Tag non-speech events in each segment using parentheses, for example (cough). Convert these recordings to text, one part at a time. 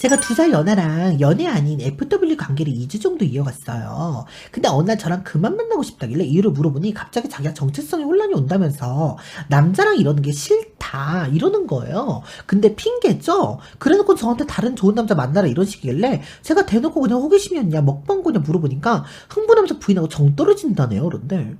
제가 두 살 연하랑 연애 아닌 FW 관계를 2주 정도 이어갔어요. 근데 어느 날 저랑 그만 만나고 싶다길래 이유를 물어보니 갑자기 자기가 정체성에 혼란이 온다면서 남자랑 이러는 게 싫다 이러는 거예요. 근데 핑계죠? 그래놓고 저한테 다른 좋은 남자 만나라 이런 식이길래 제가 대놓고 그냥 호기심이었냐 먹방거냐 물어보니까 흥분하면서 부인하고 정 떨어진다네요. 그런데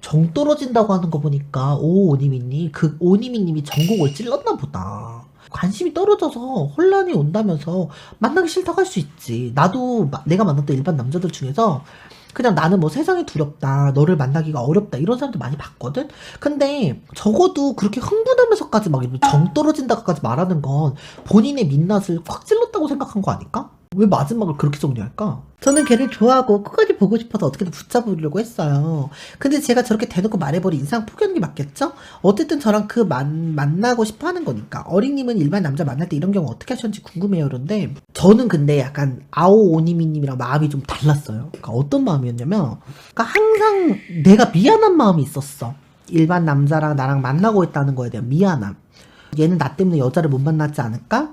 정 떨어진다고 하는 거 보니까 오 오니미님 그 오니미님이 전곡을 찔렀나 보다. 관심이 떨어져서 혼란이 온다면서 만나기 싫다고 할 수 있지. 나도 마- 내가 만났던 일반 남자들 중에서 그냥 나는 뭐 세상이 두렵다, 너를 만나기가 어렵다 이런 사람들 많이 봤거든. 근데 적어도 그렇게 흥분하면서까지 막 이렇게 정 떨어진다고까지 말하는 건 본인의 민낯을 꽉 찔렀다고 생각한 거 아닐까? 왜 마지막을 그렇게 정리할까? 저는 걔를 좋아하고 끝까지 보고 싶어서 어떻게든 붙잡으려고 했어요. 근데 제가 저렇게 대놓고 말해버린 인상 포기하는 게 맞겠죠? 어쨌든 저랑 그 만, 만나고 싶어 하는 거니까. 어린님은 일반 남자 만날 때 이런 경우 어떻게 하셨는지 궁금해요. 그런데 저는 근데 약간 아오오니미님이랑 마음이 좀 달랐어요. 그러니까 어떤 마음이었냐면, 그러니까 항상 내가 미안한 마음이 있었어. 일반 남자랑 나랑 만나고 있다는 거에 대한 미안함. 얘는 나 때문에 여자를 못 만났지 않을까?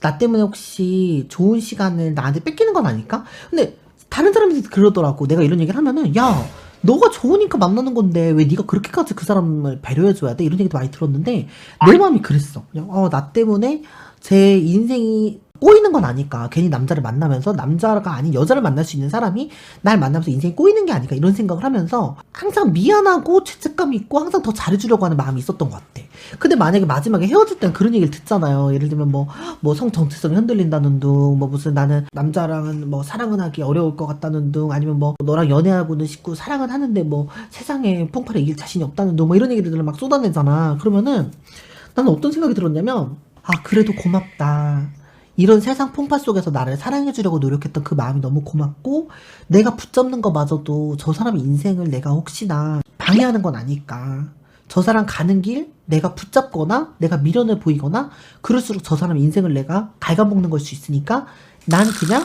나 때문에 혹시 좋은 시간을 나한테 뺏기는 건 아닐까? 근데 다른 사람들이 그러더라고. 내가 이런 얘기를 하면은 야, 너가 좋으니까 만나는 건데 왜 네가 그렇게까지 그 사람을 배려해줘야 돼? 이런 얘기도 많이 들었는데 내 마음이 그랬어. 그냥 어, 나 때문에 제 인생이 꼬이는 건 아닐까. 괜히 남자를 만나면서 남자가 아닌 여자를 만날 수 있는 사람이 날 만나면서 인생이 꼬이는 게 아닐까. 이런 생각을 하면서 항상 미안하고 죄책감이 있고 항상 더 잘해주려고 하는 마음이 있었던 것 같아. 근데 만약에 마지막에 헤어질 땐 그런 얘기를 듣잖아요. 예를 들면 뭐, 뭐 성 정체성이 흔들린다는 둥, 뭐 무슨 나는 남자랑은 뭐 사랑은 하기 어려울 것 같다는 둥, 아니면 뭐 너랑 연애하고는 싶고 사랑은 하는데 뭐 세상에 풍파를 이길 자신이 없다는 둥, 뭐 이런 얘기들을 막 쏟아내잖아. 그러면은 나는 어떤 생각이 들었냐면, 아, 그래도 고맙다. 이런 세상 풍파 속에서 나를 사랑해주려고 노력했던 그 마음이 너무 고맙고, 내가 붙잡는 거마저도 저 사람의 인생을 내가 혹시나 방해하는 건 아닐까. 저 사람 가는 길 내가 붙잡거나 내가 미련을 보이거나 그럴수록 저 사람 인생을 내가 갉아먹는 걸 수 있으니까 난 그냥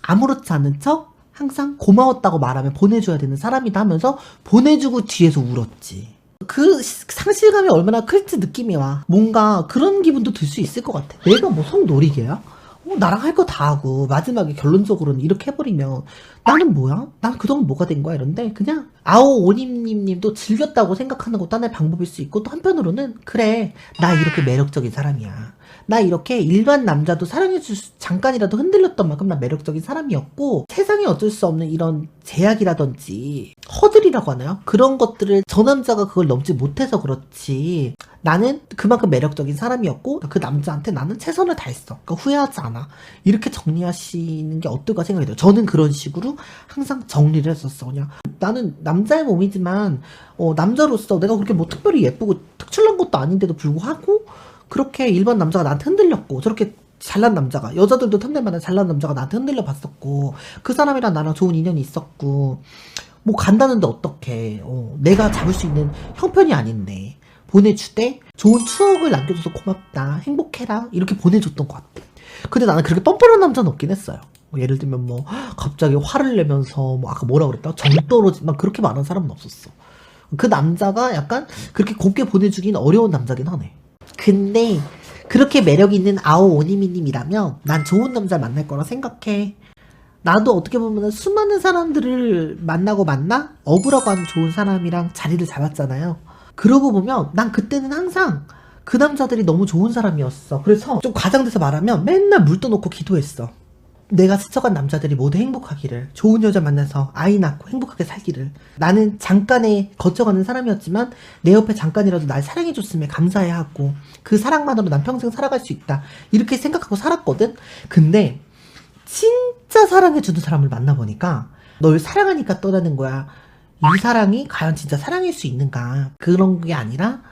아무렇지 않은 척 항상 고마웠다고 말하면 보내줘야 되는 사람이다 하면서 보내주고 뒤에서 울었지. 그 시- 상실감이 얼마나 클지 느낌이 와. 뭔가 그런 기분도 들 수 있을 것 같아. 내가 뭐 성놀이개야? 어, 나랑 할 거 다 하고 마지막에 결론적으로는 이렇게 해버리면 나는 뭐야? 난 그동안 뭐가 된 거야? 이런데 그냥 아오 오님님님도 즐겼다고 생각하는 것도 하나의 방법일 수 있고 또 한편으로는 그래 나 이렇게 매력적인 사람이야. 나 이렇게 일반 남자도 사랑해줄 수, 잠깐이라도 흔들렸던 만큼 나 매력적인 사람이었고 세상에 어쩔 수 없는 이런 제약이라든지 허들이라고 하나요? 그런 것들을 저 남자가 그걸 넘지 못해서 그렇지 나는 그만큼 매력적인 사람이었고 그 남자한테 나는 최선을 다했어. 그러니까 후회하지 않아. 이렇게 정리하시는 게 어떨까 생각이 들어요. 저는 그런 식으로 항상 정리를 했었어. 그냥 나는 남자의 몸이지만 어, 남자로서 내가 그렇게 뭐 특별히 예쁘고 특출난 것도 아닌데도 불구하고 그렇게 일반 남자가 나한테 흔들렸고 저렇게 잘난 남자가 여자들도 틈날 만한 잘난 남자가 나한테 흔들려 봤었고 그 사람이랑 나랑 좋은 인연이 있었고 뭐 간다는데 어떡해. 어, 내가 잡을 수 있는 형편이 아닌데 보내주되 좋은 추억을 남겨줘서 고맙다 행복해라 이렇게 보내줬던 것 같아. 근데 나는 그렇게 뻔뻔한 남자는 없긴 했어요. 뭐 예를 들면 뭐 갑자기 화를 내면서 뭐 아까 뭐라 그랬다? 정 떨어진 막 그렇게 말하는 사람은 없었어. 그 남자가 약간 그렇게 곱게 보내주긴 어려운 남자긴 하네 근데 그렇게 매력 있는 아오 오니미님이라면 난 좋은 남자 만날 거라 생각해. 나도 어떻게 보면 수많은 사람들을 만나고 만나 억울하고 하는 좋은 사람이랑 자리를 잡았잖아요. 그러고 보면 난 그때는 항상 그 남자들이 너무 좋은 사람이었어. 그래서 좀 과장돼서 말하면 맨날 물 떠놓고 기도했어. 내가 스쳐간 남자들이 모두 행복하기를, 좋은 여자 만나서 아이 낳고 행복하게 살기를. 나는 잠깐에 거쳐가는 사람이었지만 내 옆에 잠깐이라도 날 사랑해줬으면 감사해야 하고 그 사랑만으로 난 평생 살아갈 수 있다. 이렇게 생각하고 살았거든. 근데 진짜 사랑해주는 사람을 만나보니까 널 사랑하니까 떠나는 거야. 이 사랑이 과연 진짜 사랑일 수 있는가? 그런 게 아니라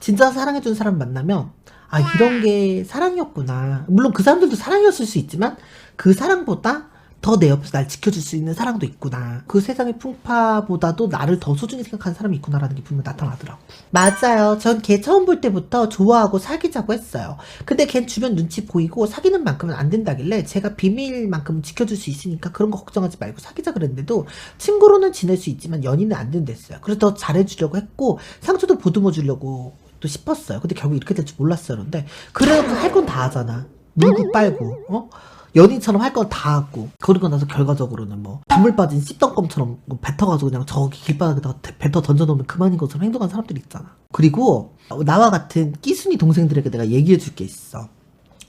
진짜 사랑해주는 사람 만나면 아 이런 게 사랑이었구나. 물론 그 사람들도 사랑이었을 수 있지만 그 사랑보다 더 내 옆에서 날 지켜줄 수 있는 사랑도 있구나. 그 세상의 풍파보다도 나를 더 소중히 생각하는 사람이 있구나라는 게 분명 나타나더라고. 맞아요. 전 걔 처음 볼 때부터 좋아하고 사귀자고 했어요. 근데 걔 주변 눈치 보이고 사귀는 만큼은 안 된다길래 제가 비밀만큼 지켜줄 수 있으니까 그런 거 걱정하지 말고 사귀자 그랬는데도 친구로는 지낼 수 있지만 연인은 안 된댔어요. 그래서 더 잘해주려고 했고 상처도 보듬어 주려고 또 싶었어요. 근데 결국 이렇게 될 줄 몰랐어요. 근데 그래도 할건 다 하잖아. 물고 빨고 어? 연인처럼 할 건 다 하고. 그러고 나서 결과적으로는 뭐 단물 빠진 씹덕검처럼 뭐 뱉어가지고 그냥 저기 길바닥에다가 대- 뱉어 던져놓으면 그만인 것처럼 행동하는 사람들이 있잖아. 그리고 나와 같은 끼순이 동생들에게 내가 얘기해 줄 게 있어.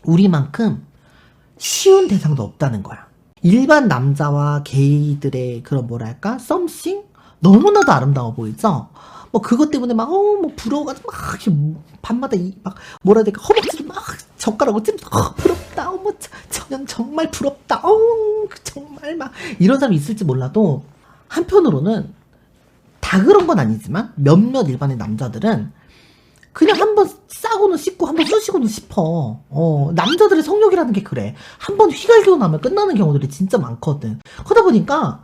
우리만큼 쉬운 대상도 없다는 거야. 일반 남자와 게이들의 그런 뭐랄까? 썸씽 너무나도 아름다워 보이죠 뭐 그것 때문에 막 어 뭐 부러워가지고 막 밤마다 이 막 뭐라 해야 될까 허벅지를 막 젓가락으로 찜 어, 부럽다 어머 저- 저년 정말 부럽다 어 정말 막 이런 사람이 있을지 몰라도 한편으로는 다 그런 건 아니지만 몇몇 일반의 남자들은 그냥 한번 싸고는 씻고 한번 쑤시고는 싶어. 어, 남자들의 성욕이라는 게 그래. 한번 휘갈기고 나면 끝나는 경우들이 진짜 많거든. 그러다 보니까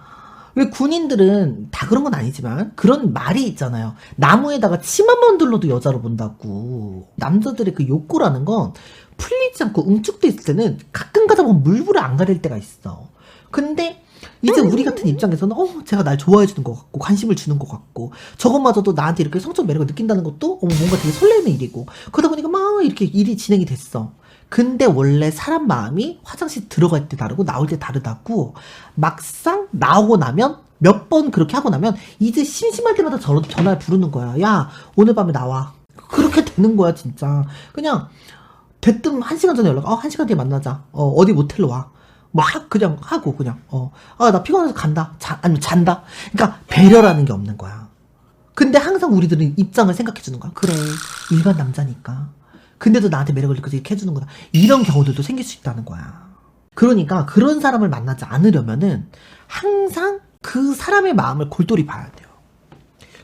왜 군인들은 다 그런 건 아니지만 그런 말이 있잖아요. 나무에다가 치마만 둘러도 여자로 본다고. 남자들의 그 욕구라는 건 풀리지 않고 응축돼 있을 때는 가끔 가다 보면 물불을 안 가릴 때가 있어. 근데 이제 우리 같은 입장에서는 어 제가 날 좋아해 주는 것 같고 관심을 주는 것 같고 저것마저도 나한테 이렇게 성적 매력을 느낀다는 것도 어 뭔가 되게 설레는 일이고 그러다 보니까 막 이렇게 일이 진행이 됐어. 근데 원래 사람 마음이 화장실 들어갈 때 다르고 나올 때 다르다고 막상 나오고 나면 몇 번 그렇게 하고 나면 이제 심심할 때마다 저 전화를 부르는 거야. 야 오늘 밤에 나와. 그렇게 되는 거야 진짜. 그냥 대뜸 한 시간 전에 연락. 어한 시간 뒤에 만나자. 어 어디 모텔로 와. 뭐 하, 그냥 하고 그냥 어아 나 피곤해서 간다. 자 아니면 잔다. 그러니까 배려라는 게 없는 거야. 근데 항상 우리들은 입장을 생각해 주는 거야. 그래 일반 남자니까. 근데도 나한테 매력을 느껴서 이렇게 해주는 거다. 이런 경우들도 생길 수 있다는 거야. 그러니까 그런 사람을 만나지 않으려면은 항상 그 사람의 마음을 골똘히 봐야 돼요.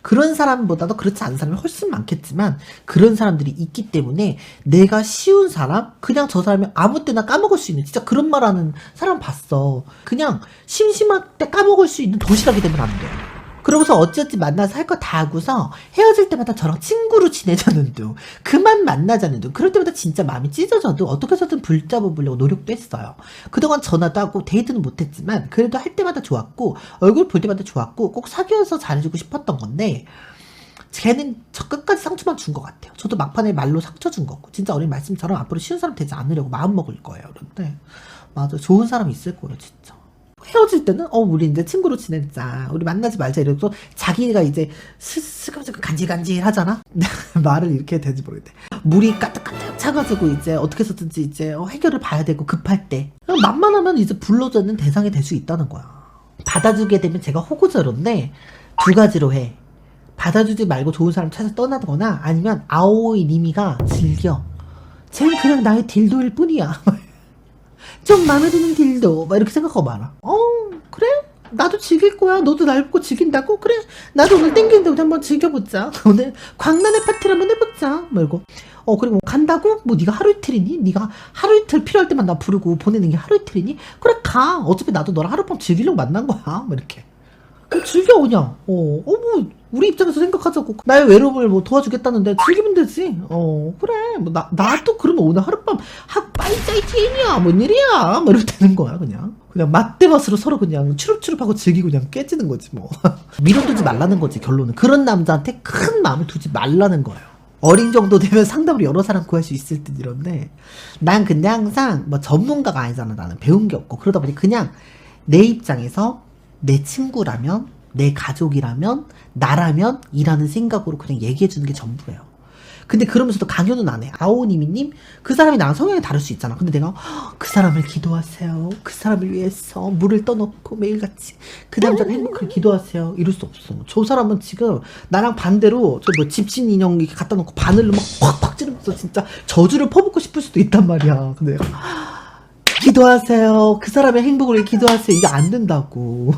그런 사람보다도 그렇지 않은 사람이 훨씬 많겠지만 그런 사람들이 있기 때문에 내가 쉬운 사람 그냥 저 사람이 아무 때나 까먹을 수 있는 진짜 그런 말하는 사람 봤어 그냥 심심할 때 까먹을 수 있는 도시락이 되면 안 돼. 그러고서 어찌어찌 만나서 할 거 다 하고서 헤어질 때마다 저랑 친구로 지내자는 둥 그만 만나자는 둥 그럴 때마다 진짜 마음이 찢어져도 어떻게 해서든 붙잡아 보려고 노력도 했어요. 그동안 전화도 하고 데이트는 못했지만 그래도 할 때마다 좋았고 얼굴 볼 때마다 좋았고 꼭 사귀어서 잘해주고 싶었던 건데 걔는 저 끝까지 상처만 준 것 같아요. 저도 막판에 말로 상처 준 거고 진짜 어린 말씀처럼 앞으로 쉬운 사람 되지 않으려고 마음 먹을 거예요. 그런데 맞아 좋은 사람 있을 거예요 진짜 헤어질 때는 어 우리 이제 친구로 지내자. 우리 만나지 말자. 이러고 자기가 이제 스스감쩍 간질간질 하잖아? (laughs) 말을 이렇게 해야 되는지 모르겠대. 물이 까뜩까뜩 차가지고 이제 어떻게 해서든지 이제 어, 해결을 봐야 되고 급할 때. 만만하면 이제 불러주는 대상이 될 수 있다는 거야. 받아주게 되면 제가 호구저로인데 두 가지로 해. 받아주지 말고 좋은 사람 찾아 떠나거나 아니면 아오이 니미가 즐겨. 쟤는 그냥 나의 딜도일 뿐이야 (laughs) 좀 마음에 드는 딜도 막 이렇게 생각하고 말아. 어 그래? 나도 즐길 거야. 너도 날 보고 즐긴다고? 그래. 나도 오늘 땡기는데 우리 한번 즐겨보자. (laughs) 오늘 광란의 파티를 한번 해보자. 말고 어 그리고 간다고? 뭐 네가 하루 이틀이니? 네가 하루 이틀 필요할 때만 나 부르고 보내는 게 하루 이틀이니? 그래 가. 어차피 나도 너랑 하룻밤 즐기려고 만난 거야. 뭐 이렇게. 그냥 즐겨 그냥. 어, 어뭐 우리 입장에서 생각하자고 나의 외로움을 뭐 도와주겠다는데 즐기면 되지. 어 그래. 뭐 나 나도 그러면 오늘 하룻밤 하 빠이 짜이티인이야. 뭔 일이야. 뭐 이렇게 되는 거야 그냥. 그냥 맛대맛으로 서로 그냥 추룹추룹하고 즐기고 그냥 깨지는 거지 뭐. (laughs) 밀어두지 말라는 거지 결론은. 그런 남자한테 큰 마음을 두지 말라는 거예요. 어린 정도 되면 상담을 여러 사람 구할 수 있을 듯 이런데 난 근데 항상 뭐 전문가가 아니잖아 나는 배운 게 없고 그러다 보니 그냥 내 입장에서 내 친구라면 내 가족이라면 나라면 이라는 생각으로 그냥 얘기해 주는 게 전부예요. 근데 그러면서도 강요는 안 해. 아오니미님 그 사람이 나랑 성향이 다를 수 있잖아. 근데 내가 "헉, 그 사람을 기도하세요. 그 사람을 위해서 물을 떠놓고 매일같이 그 남자가 행복하게 기도하세요. 이럴 수 없어. 저 사람은 지금 나랑 반대로 저 뭐 집신 인형 이렇게 갖다 놓고 바늘로 막 팍팍 찌르면서 진짜 저주를 퍼붓고 싶을 수도 있단 말이야. 근데 내가 기도하세요. 그 사람의 행복을 기도하세요. 이게 안 된다고.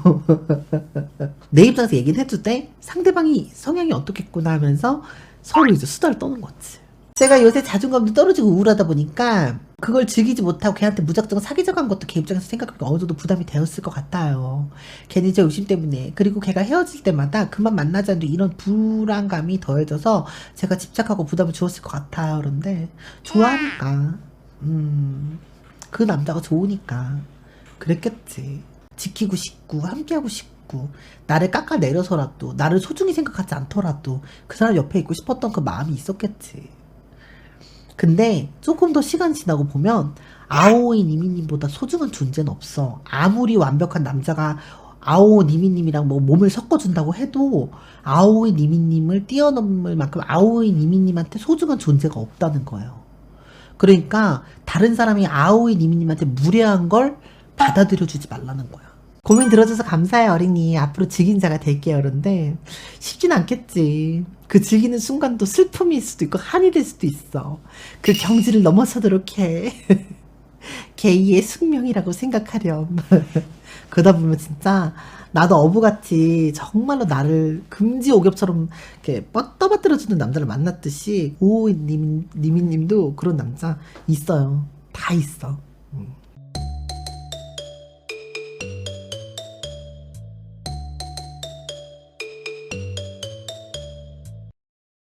(laughs) 내 입장에서 얘기를 해줄 때 상대방이 성향이 어떻겠구나 하면서 서로 이제 수다를 떠는 거지. 제가 요새 자존감도 떨어지고 우울하다 보니까 그걸 즐기지 못하고 걔한테 무작정 사귀자고 한 것도 걔 입장에서 생각하면 어느 정도 부담이 되었을 것 같아요. 괜히 제 의심 때문에. 그리고 걔가 헤어질 때마다 그만 만나자는데 이런 불안감이 더해져서 제가 집착하고 부담을 주었을 것 같아요. 그런데 좋아하니까. 음. 그 남자가 좋으니까 그랬겠지. 지키고 싶고 함께하고 싶고 나를 깎아내려서라도 나를 소중히 생각하지 않더라도 그 사람 옆에 있고 싶었던 그 마음이 있었겠지. 근데 조금 더 시간 지나고 보면 아오이 니미님보다 소중한 존재는 없어. 아무리 완벽한 남자가 아오 니미님이랑 뭐 몸을 섞어준다고 해도 아오이 니미님을 뛰어넘을 만큼 아오이 니미님한테 소중한 존재가 없다는 거예요. 그러니까 다른 사람이 아오이 니미님한테 무례한 걸 받아들여 주지 말라는 거야. 고민 들어줘서 감사해요, 어린이. 앞으로 직인자가 될게요, 그런데 쉽진 않겠지. 그 즐기는 순간도 슬픔일 수도 있고 한이 될 수도 있어. 그 경지를 넘어서도록 해. (laughs) 게이의 숙명이라고 생각하렴. (laughs) 그러다 보면 진짜 나도 어부같이 정말로 나를 금지 오겹처럼 이렇게 뻗떠받들어주는 남자를 만났듯이 오님 니미님도 그런 남자 있어요. 다 있어. 음.